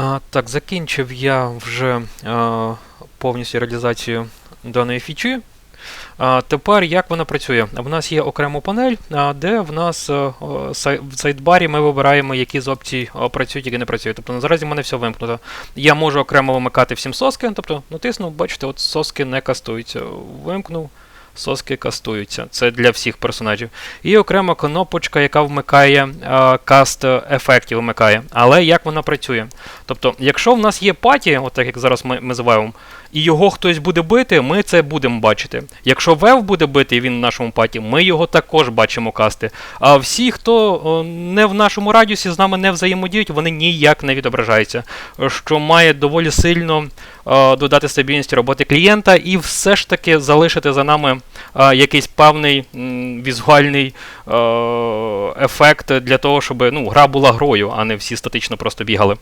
А, так, закінчив я вже а, повністю реалізацію даної фічі. А, тепер як вона працює? В нас є окрема панель, де в нас в сайдбарі ми вибираємо, які з опцій працюють, які не працюють. Тобто наразі в мене все вимкнуто. Я можу окремо вимикати всім соски, тобто натиснув, бачите, от соски не кастуються. Вимкнув. Соски кастуються. Це для всіх персонажів. І окрема кнопочка, яка вмикає а, каст ефектів, вмикає. Але як вона працює? Тобто, якщо в нас є паті, от так як зараз ми, ми називаємо, і його хтось буде бити, ми це будемо бачити. Якщо Вев буде бити, він в нашому паті, ми його також бачимо касти. А всі, хто не в нашому радіусі з нами не взаємодіють, вони ніяк не відображаються. Що має доволі сильно е, додати стабільність роботи клієнта і все ж таки залишити за нами е, якийсь певний візуальний е, ефект для того, щоб ну, гра була грою, а не всі статично просто бігали.